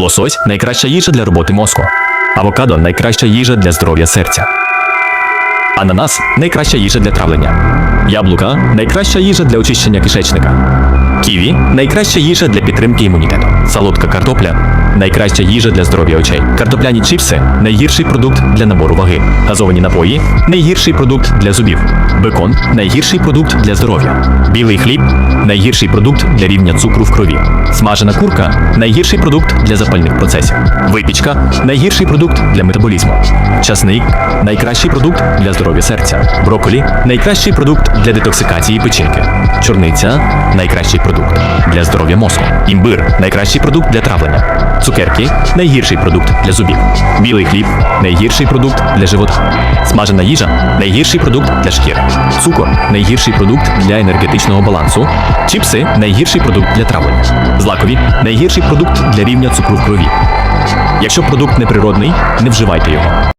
Лосось найкраща їжа для роботи мозку. Авокадо найкраща їжа для здоров'я серця. Ананас найкраща їжа для травлення. Яблука найкраща їжа для очищення кишечника. Ківі найкраща їжа для підтримки імунітету. Солодка картопля найкраща їжа для здоров'я очей. Картопляні чіпси найгірший продукт для набору ваги. Газовані напої найгірший продукт для зубів. Бекон найгірший продукт для здоров'я. Білий хліб найгірший продукт для рівня цукру в крові. Смажена курка найгірший продукт для запальних процесів. Випічка найгірший продукт для метаболізму. Часник найкращий продукт для здоров'я серця. Брокколі найкращий продукт для детоксикації печінки. Чорниця найкращий продукт для здоров'я мозку. Імбир найкращий продукт для травлення. Цукерки найгірший продукт для зубів. Білий хліб найгірший продукт для живота. Смажена їжа найгірший продукт для шкіри. Цукор найгірший продукт для енергетичного балансу. Чіпси найгірший продукт для травлення. Злакові найгірший продукт для рівня цукру в крові. Якщо продукт неприродний, не вживайте його.